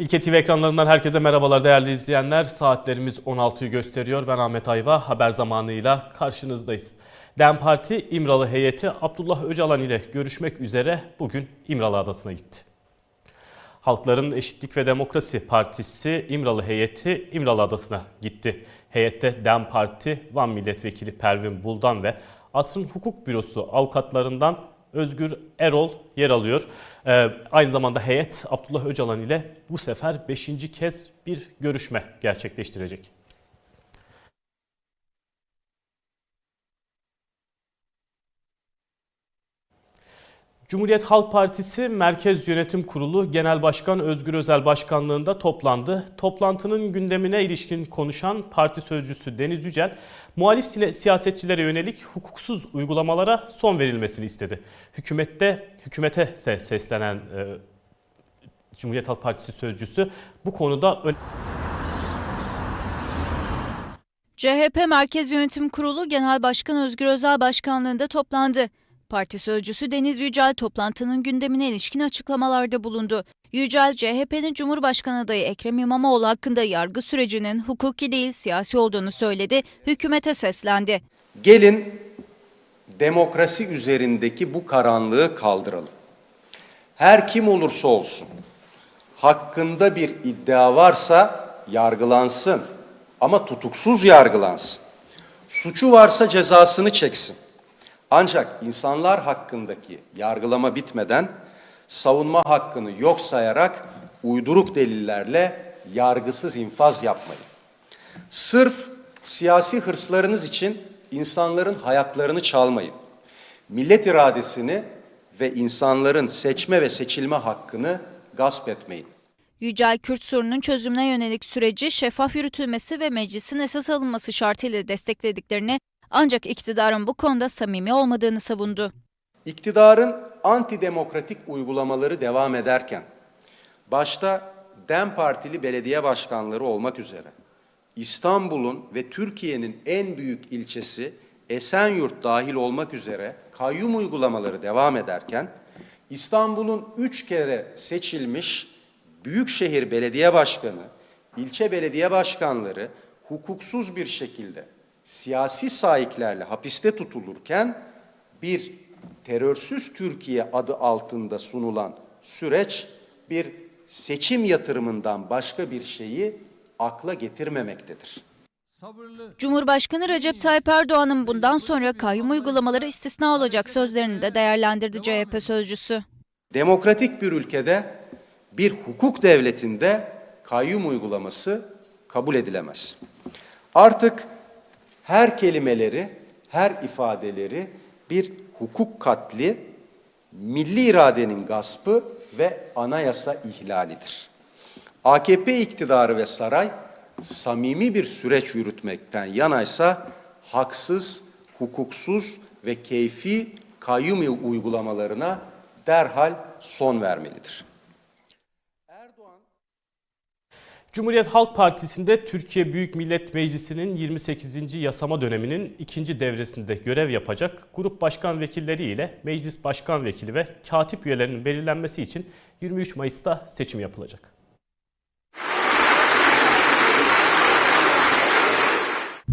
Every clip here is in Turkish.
İlke TV ekranlarından herkese merhabalar değerli izleyenler. Saatlerimiz 16'yı gösteriyor. Ben Ahmet Ayva. Haber zamanıyla karşınızdayız. DEM Parti İmralı heyeti Abdullah Öcalan ile görüşmek üzere bugün İmralı Adası'na gitti. Halkların Eşitlik ve Demokrasi Partisi İmralı heyeti İmralı Adası'na gitti. Heyette DEM Parti Van Milletvekili Pervin Buldan ve Asrın Hukuk Bürosu avukatlarından Özgür Erol yer alıyor. Ee, aynı zamanda heyet Abdullah Öcalan ile bu sefer 5. kez bir görüşme gerçekleştirecek. Cumhuriyet Halk Partisi Merkez Yönetim Kurulu Genel Başkan Özgür Özel Başkanlığında toplandı. Toplantının gündemine ilişkin konuşan parti sözcüsü Deniz Yücel, muhalif siyasetçilere yönelik hukuksuz uygulamalara son verilmesini istedi. Hükümette hükümete se- seslenen e, Cumhuriyet Halk Partisi sözcüsü bu konuda CHP Merkez Yönetim Kurulu Genel Başkan Özgür Özel Başkanlığında toplandı. Parti sözcüsü Deniz Yücel toplantının gündemine ilişkin açıklamalarda bulundu. Yücel, CHP'nin Cumhurbaşkanı adayı Ekrem İmamoğlu hakkında yargı sürecinin hukuki değil siyasi olduğunu söyledi, hükümete seslendi. Gelin demokrasi üzerindeki bu karanlığı kaldıralım. Her kim olursa olsun hakkında bir iddia varsa yargılansın ama tutuksuz yargılansın. Suçu varsa cezasını çeksin. Ancak insanlar hakkındaki yargılama bitmeden savunma hakkını yok sayarak uyduruk delillerle yargısız infaz yapmayın. Sırf siyasi hırslarınız için insanların hayatlarını çalmayın. Millet iradesini ve insanların seçme ve seçilme hakkını gasp etmeyin. Yücel, Kürt sorunun çözümüne yönelik süreci şeffaf yürütülmesi ve meclisin esas alınması şartıyla desteklediklerini ancak iktidarın bu konuda samimi olmadığını savundu. İktidarın antidemokratik uygulamaları devam ederken, başta DEM Partili belediye başkanları olmak üzere, İstanbul'un ve Türkiye'nin en büyük ilçesi Esenyurt dahil olmak üzere kayyum uygulamaları devam ederken, İstanbul'un üç kere seçilmiş büyükşehir belediye başkanı, ilçe belediye başkanları hukuksuz bir şekilde siyasi sahiplerle hapiste tutulurken bir terörsüz Türkiye adı altında sunulan süreç bir seçim yatırımından başka bir şeyi akla getirmemektedir. Cumhurbaşkanı Recep Tayyip Erdoğan'ın bundan sonra kayyum uygulamaları istisna olacak sözlerini de değerlendirdi CHP sözcüsü. Demokratik bir ülkede bir hukuk devletinde kayyum uygulaması kabul edilemez. Artık her kelimeleri, her ifadeleri bir hukuk katli, milli iradenin gaspı ve anayasa ihlalidir. AKP iktidarı ve saray samimi bir süreç yürütmekten yanaysa haksız, hukuksuz ve keyfi kayyum uygulamalarına derhal son vermelidir. Cumhuriyet Halk Partisi'nde Türkiye Büyük Millet Meclisi'nin 28. yasama döneminin ikinci devresinde görev yapacak grup başkan vekilleri ile meclis başkan vekili ve katip üyelerinin belirlenmesi için 23 Mayıs'ta seçim yapılacak.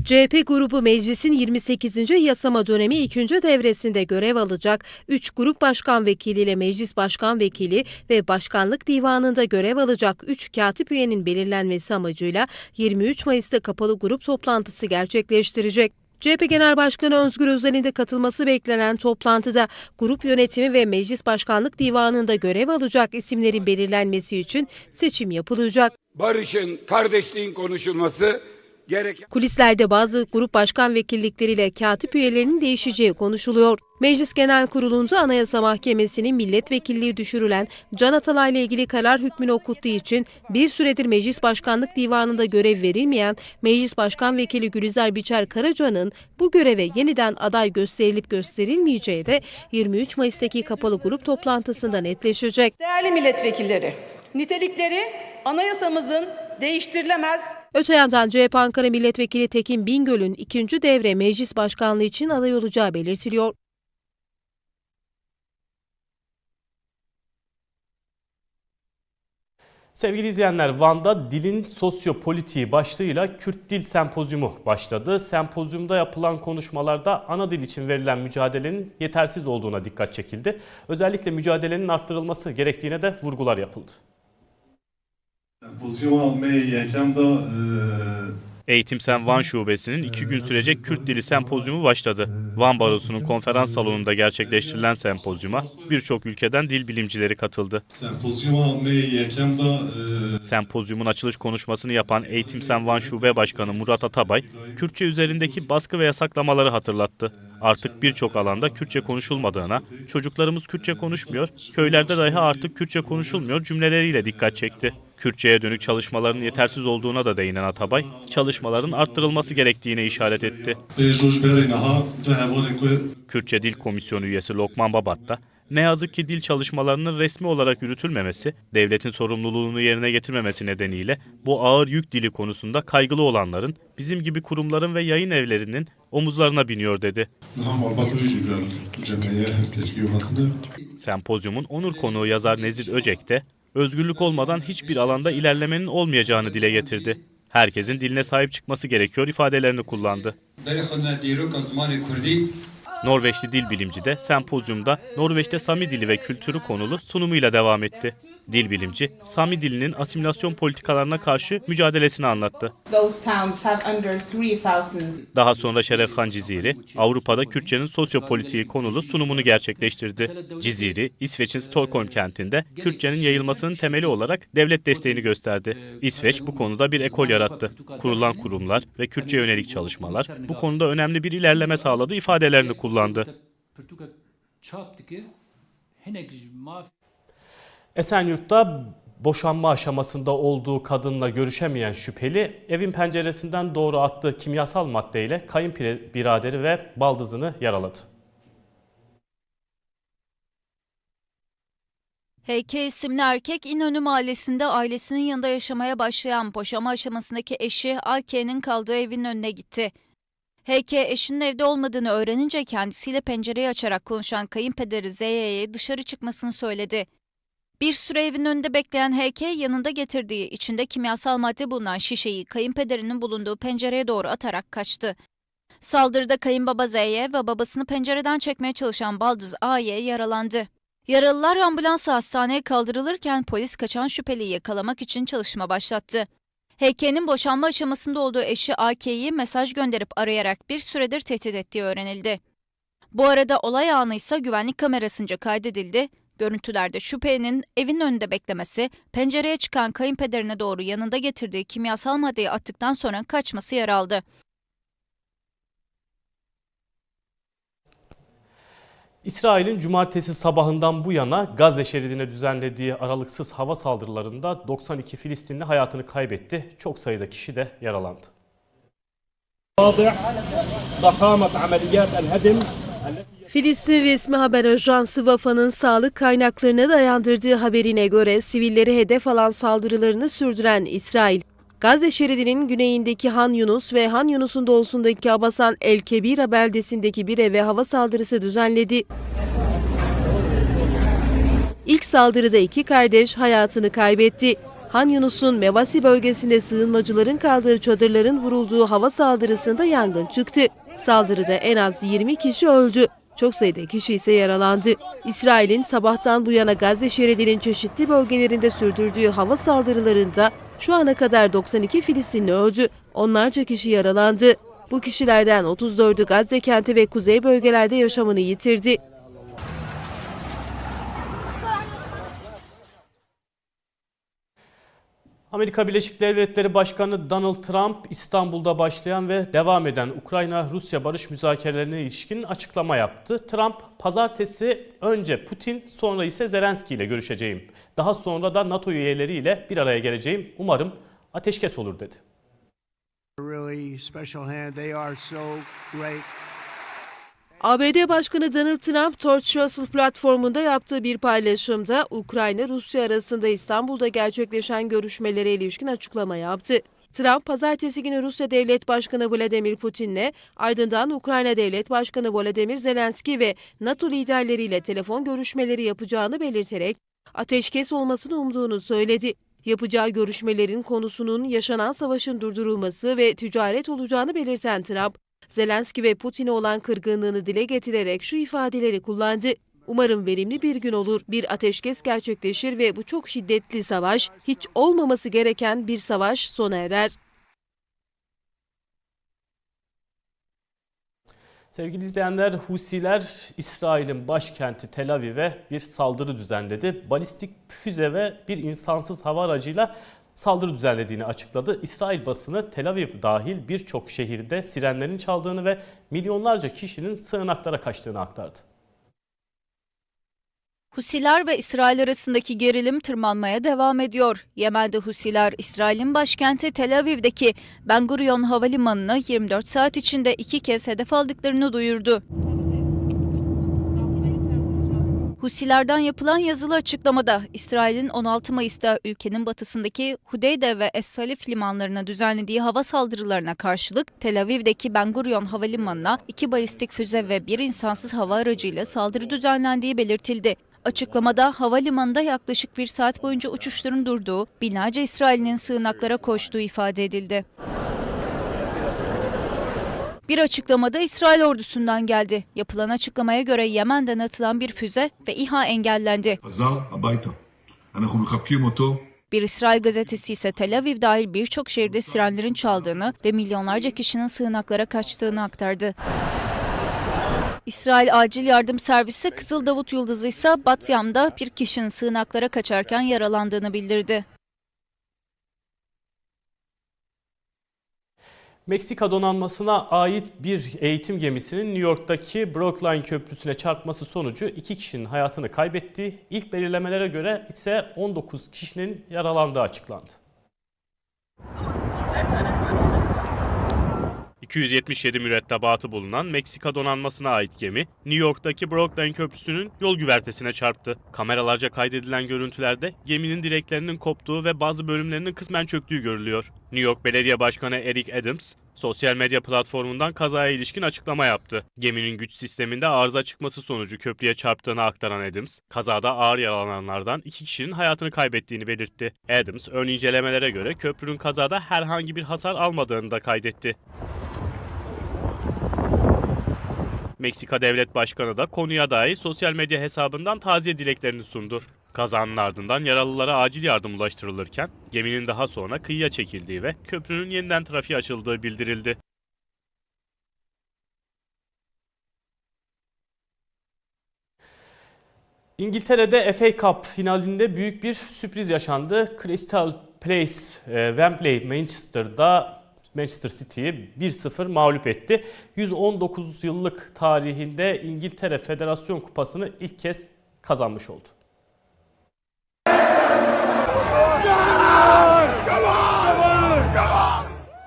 CHP grubu meclisin 28. yasama dönemi 2. devresinde görev alacak 3 grup başkan vekiliyle meclis başkan vekili ve başkanlık divanında görev alacak 3 katip üyenin belirlenmesi amacıyla 23 Mayıs'ta kapalı grup toplantısı gerçekleştirecek. CHP Genel Başkanı Özgür Özel'in de katılması beklenen toplantıda grup yönetimi ve meclis başkanlık divanında görev alacak isimlerin belirlenmesi için seçim yapılacak. barışın, kardeşliğin konuşulması gereken Kulislerde bazı grup başkan vekillikleriyle katip üyelerinin değişeceği konuşuluyor. Meclis Genel Kurulu'nda Anayasa Mahkemesi'nin milletvekilliği düşürülen Can Atalay ile ilgili karar hükmünü okuttuğu için bir süredir Meclis Başkanlık Divanı'nda görev verilmeyen Meclis Başkan Vekili Gülizar Biçer Karaca'nın bu göreve yeniden aday gösterilip gösterilmeyeceği de 23 Mayıs'taki kapalı grup toplantısında netleşecek. Değerli milletvekilleri, nitelikleri anayasamızın değiştirilemez Öte yandan CHP Ankara Milletvekili Tekin Bingöl'ün ikinci devre meclis başkanlığı için aday olacağı belirtiliyor. Sevgili izleyenler, Van'da dilin sosyopolitiği başlığıyla Kürt Dil Sempozyumu başladı. Sempozyumda yapılan konuşmalarda ana dil için verilen mücadelenin yetersiz olduğuna dikkat çekildi. Özellikle mücadelenin arttırılması gerektiğine de vurgular yapıldı. Sempozyuma me yekem da Eğitim Sen Van Şubesi'nin iki gün sürecek Kürt Dili Sempozyumu başladı. Van Barosu'nun konferans salonunda gerçekleştirilen sempozyuma birçok ülkeden dil bilimcileri katıldı. da Sempozyumun açılış konuşmasını yapan Eğitim Sen Van Şube Başkanı Murat Atabay, Kürtçe üzerindeki baskı ve yasaklamaları hatırlattı. Artık birçok alanda Kürtçe konuşulmadığına, çocuklarımız Kürtçe konuşmuyor, köylerde dahi artık Kürtçe konuşulmuyor cümleleriyle dikkat çekti. Kürtçe'ye dönük çalışmaların yetersiz olduğuna da değinen Atabay, çalışmaların arttırılması gerektiğine işaret etti. Kürtçe Dil Komisyonu üyesi Lokman Babat da ne yazık ki dil çalışmalarının resmi olarak yürütülmemesi, devletin sorumluluğunu yerine getirmemesi nedeniyle bu ağır yük dili konusunda kaygılı olanların bizim gibi kurumların ve yayın evlerinin omuzlarına biniyor dedi. Sempozyumun onur konuğu yazar Nezir Öcek de özgürlük olmadan hiçbir alanda ilerlemenin olmayacağını dile getirdi. Herkesin diline sahip çıkması gerekiyor ifadelerini kullandı. Norveçli dil bilimci de sempozyumda Norveç'te Sami dili ve kültürü konulu sunumuyla devam etti. Dil bilimci, Sami dilinin asimilasyon politikalarına karşı mücadelesini anlattı. Those towns have under 3,000 Daha sonra Şerefkan Ciziri, Avrupa'da Kürtçenin sosyopolitiği konulu sunumunu gerçekleştirdi. Ciziri, İsveç'in Stockholm kentinde Kürtçenin yayılmasının temeli olarak devlet desteğini gösterdi. İsveç bu konuda bir ekol yarattı. Kurulan kurumlar ve Kürtçe yönelik çalışmalar bu konuda önemli bir ilerleme sağladı ifadelerini kullandı. Esenyurt'ta boşanma aşamasında olduğu kadınla görüşemeyen şüpheli evin penceresinden doğru attığı kimyasal maddeyle kayınbiraderi ve baldızını yaraladı. HK isimli erkek İnönü Mahallesi'nde ailesinin yanında yaşamaya başlayan boşama aşamasındaki eşi AK'nin kaldığı evin önüne gitti. HK eşinin evde olmadığını öğrenince kendisiyle pencereyi açarak konuşan kayınpederi Z'ye dışarı çıkmasını söyledi. Bir süre evin önünde bekleyen HK yanında getirdiği içinde kimyasal madde bulunan şişeyi kayınpederinin bulunduğu pencereye doğru atarak kaçtı. Saldırıda kayınbaba Z'ye ve babasını pencereden çekmeye çalışan baldız A'ye yaralandı. Yaralılar ambulansla hastaneye kaldırılırken polis kaçan şüpheliyi yakalamak için çalışma başlattı. HK'nin boşanma aşamasında olduğu eşi AK'yi mesaj gönderip arayarak bir süredir tehdit ettiği öğrenildi. Bu arada olay anı ise güvenlik kamerasınca kaydedildi. Görüntülerde şüphelinin evin önünde beklemesi, pencereye çıkan kayınpederine doğru yanında getirdiği kimyasal maddeyi attıktan sonra kaçması yer aldı. İsrail'in cumartesi sabahından bu yana Gazze şeridine düzenlediği aralıksız hava saldırılarında 92 Filistinli hayatını kaybetti. Çok sayıda kişi de yaralandı. ضخامة عمليات الهدم Filistin resmi haber ajansı Vafa'nın sağlık kaynaklarına dayandırdığı haberine göre sivilleri hedef alan saldırılarını sürdüren İsrail, Gazze şeridinin güneyindeki Han Yunus ve Han Yunus'un doğusundaki Abasan El Kebira beldesindeki bir eve hava saldırısı düzenledi. İlk saldırıda iki kardeş hayatını kaybetti. Han Yunus'un Mevasi bölgesinde sığınmacıların kaldığı çadırların vurulduğu hava saldırısında yangın çıktı. Saldırıda en az 20 kişi öldü. Çok sayıda kişi ise yaralandı. İsrail'in sabahtan bu yana Gazze şeridinin çeşitli bölgelerinde sürdürdüğü hava saldırılarında şu ana kadar 92 Filistinli öldü, onlarca kişi yaralandı. Bu kişilerden 34'ü Gazze kenti ve kuzey bölgelerde yaşamını yitirdi. Amerika Birleşik Devletleri Başkanı Donald Trump İstanbul'da başlayan ve devam eden Ukrayna-Rusya barış müzakerelerine ilişkin açıklama yaptı. Trump pazartesi önce Putin sonra ise Zelenski ile görüşeceğim. Daha sonra da NATO üyeleriyle bir araya geleceğim. Umarım ateşkes olur dedi. really special hand. They are so great. ABD Başkanı Donald Trump Torch Social platformunda yaptığı bir paylaşımda Ukrayna-Rusya arasında İstanbul'da gerçekleşen görüşmelere ilişkin açıklama yaptı. Trump pazartesi günü Rusya Devlet Başkanı Vladimir Putin'le ardından Ukrayna Devlet Başkanı Volodymyr Zelenski ve NATO liderleriyle telefon görüşmeleri yapacağını belirterek ateşkes olmasını umduğunu söyledi. Yapacağı görüşmelerin konusunun yaşanan savaşın durdurulması ve ticaret olacağını belirten Trump, Zelenski ve Putin'e olan kırgınlığını dile getirerek şu ifadeleri kullandı. Umarım verimli bir gün olur, bir ateşkes gerçekleşir ve bu çok şiddetli savaş, hiç olmaması gereken bir savaş sona erer. Sevgili izleyenler, Husiler İsrail'in başkenti Tel Aviv'e bir saldırı düzenledi. Balistik füze ve bir insansız hava aracıyla saldırı düzenlediğini açıkladı. İsrail basını Tel Aviv dahil birçok şehirde sirenlerin çaldığını ve milyonlarca kişinin sığınaklara kaçtığını aktardı. Husiler ve İsrail arasındaki gerilim tırmanmaya devam ediyor. Yemen'de Husiler, İsrail'in başkenti Tel Aviv'deki Ben Gurion Havalimanı'nı 24 saat içinde iki kez hedef aldıklarını duyurdu. Husilerden yapılan yazılı açıklamada İsrail'in 16 Mayıs'ta ülkenin batısındaki Hudeyde ve Es-Salif limanlarına düzenlediği hava saldırılarına karşılık Tel Aviv'deki Ben Gurion Havalimanı'na iki balistik füze ve bir insansız hava aracıyla saldırı düzenlendiği belirtildi. Açıklamada havalimanında yaklaşık bir saat boyunca uçuşların durduğu, binlerce İsrail'in sığınaklara koştuğu ifade edildi. Bir açıklamada İsrail ordusundan geldi. Yapılan açıklamaya göre Yemen'den atılan bir füze ve İHA engellendi. Bir İsrail gazetesi ise Tel Aviv dahil birçok şehirde sirenlerin çaldığını ve milyonlarca kişinin sığınaklara kaçtığını aktardı. İsrail Acil Yardım Servisi Kızıl Davut Yıldızı ise Batyam'da bir kişinin sığınaklara kaçarken yaralandığını bildirdi. Meksika donanmasına ait bir eğitim gemisinin New York'taki Brookline Köprüsü'ne çarpması sonucu iki kişinin hayatını kaybettiği, ilk belirlemelere göre ise 19 kişinin yaralandığı açıklandı. 277 mürettebatı bulunan Meksika donanmasına ait gemi, New York'taki Brookline Köprüsü'nün yol güvertesine çarptı. Kameralarca kaydedilen görüntülerde geminin direklerinin koptuğu ve bazı bölümlerinin kısmen çöktüğü görülüyor. New York Belediye Başkanı Eric Adams, sosyal medya platformundan kazaya ilişkin açıklama yaptı. Geminin güç sisteminde arıza çıkması sonucu köprüye çarptığını aktaran Adams, kazada ağır yaralananlardan iki kişinin hayatını kaybettiğini belirtti. Adams, ön incelemelere göre köprünün kazada herhangi bir hasar almadığını da kaydetti. Meksika Devlet Başkanı da konuya dair sosyal medya hesabından taziye dileklerini sundu. Kazanın ardından yaralılara acil yardım ulaştırılırken geminin daha sonra kıyıya çekildiği ve köprünün yeniden trafiğe açıldığı bildirildi. İngiltere'de FA Cup finalinde büyük bir sürpriz yaşandı. Crystal Palace, e, Wembley, Manchester'da Manchester City'yi 1-0 mağlup etti. 119 yıllık tarihinde İngiltere Federasyon Kupası'nı ilk kez kazanmış oldu.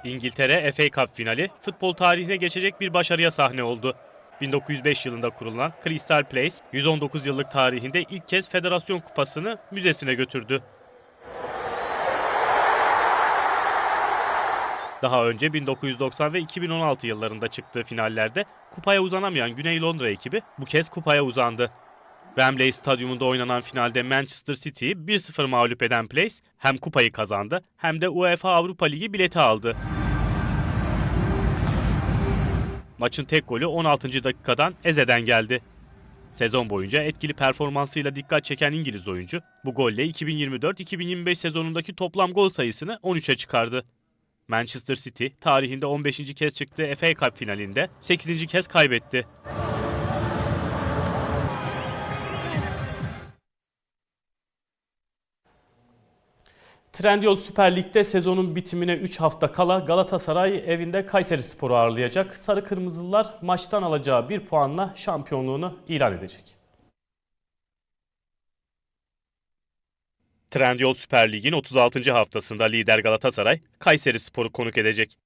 İngiltere FA Cup finali futbol tarihine geçecek bir başarıya sahne oldu. 1905 yılında kurulan Crystal Palace 119 yıllık tarihinde ilk kez Federasyon Kupası'nı müzesine götürdü. Daha önce 1990 ve 2016 yıllarında çıktığı finallerde kupaya uzanamayan Güney Londra ekibi bu kez kupaya uzandı. Wembley Stadyumunda oynanan finalde Manchester City'yi 1-0 mağlup eden Place hem kupayı kazandı hem de UEFA Avrupa Ligi bileti aldı. Maçın tek golü 16. dakikadan Eze'den geldi. Sezon boyunca etkili performansıyla dikkat çeken İngiliz oyuncu bu golle 2024-2025 sezonundaki toplam gol sayısını 13'e çıkardı. Manchester City tarihinde 15. kez çıktığı FA Cup finalinde 8. kez kaybetti. Trendyol Süper Lig'de sezonun bitimine 3 hafta kala Galatasaray evinde Kayseri Spor'u ağırlayacak. Sarı Kırmızılılar maçtan alacağı bir puanla şampiyonluğunu ilan edecek. Trendyol Süper Lig'in 36. haftasında lider Galatasaray Kayseri Spor'u konuk edecek.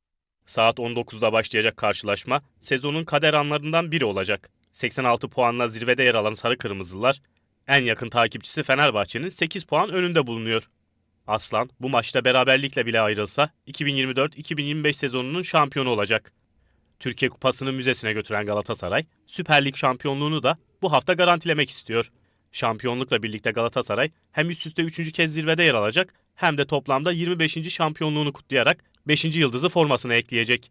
Saat 19'da başlayacak karşılaşma sezonun kader anlarından biri olacak. 86 puanla zirvede yer alan Sarı Kırmızılar en yakın takipçisi Fenerbahçe'nin 8 puan önünde bulunuyor. Aslan bu maçta beraberlikle bile ayrılsa 2024-2025 sezonunun şampiyonu olacak. Türkiye Kupası'nı müzesine götüren Galatasaray, Süper Lig şampiyonluğunu da bu hafta garantilemek istiyor. Şampiyonlukla birlikte Galatasaray hem üst üste 3. kez zirvede yer alacak hem de toplamda 25. şampiyonluğunu kutlayarak 5. yıldızı formasına ekleyecek.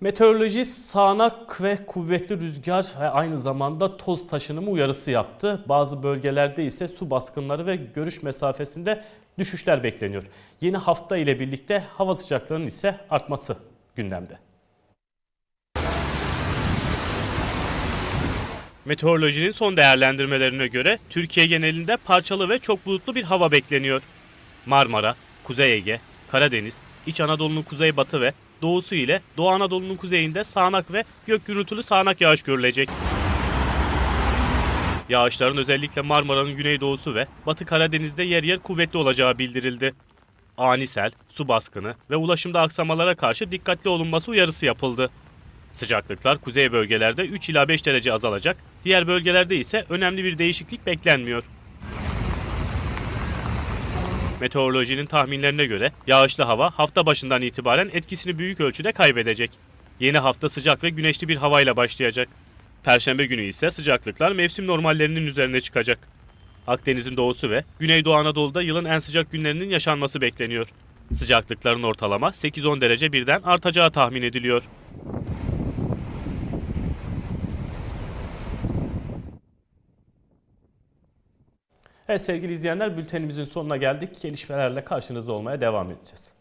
Meteoroloji sağanak ve kuvvetli rüzgar ve aynı zamanda toz taşınımı uyarısı yaptı. Bazı bölgelerde ise su baskınları ve görüş mesafesinde düşüşler bekleniyor. Yeni hafta ile birlikte hava sıcaklığının ise artması gündemde. Meteorolojinin son değerlendirmelerine göre Türkiye genelinde parçalı ve çok bulutlu bir hava bekleniyor. Marmara, Kuzey Ege, Karadeniz, İç Anadolu'nun kuzeybatı ve doğusu ile Doğu Anadolu'nun kuzeyinde sağanak ve gök gürültülü sağanak yağış görülecek. Yağışların özellikle Marmara'nın güneydoğusu ve Batı Karadeniz'de yer yer kuvvetli olacağı bildirildi. Ani sel, su baskını ve ulaşımda aksamalara karşı dikkatli olunması uyarısı yapıldı. Sıcaklıklar kuzey bölgelerde 3 ila 5 derece azalacak, diğer bölgelerde ise önemli bir değişiklik beklenmiyor. Meteorolojinin tahminlerine göre yağışlı hava hafta başından itibaren etkisini büyük ölçüde kaybedecek. Yeni hafta sıcak ve güneşli bir havayla başlayacak. Perşembe günü ise sıcaklıklar mevsim normallerinin üzerine çıkacak. Akdeniz'in doğusu ve Güneydoğu Anadolu'da yılın en sıcak günlerinin yaşanması bekleniyor. Sıcaklıkların ortalama 8-10 derece birden artacağı tahmin ediliyor. Evet sevgili izleyenler bültenimizin sonuna geldik. Gelişmelerle karşınızda olmaya devam edeceğiz.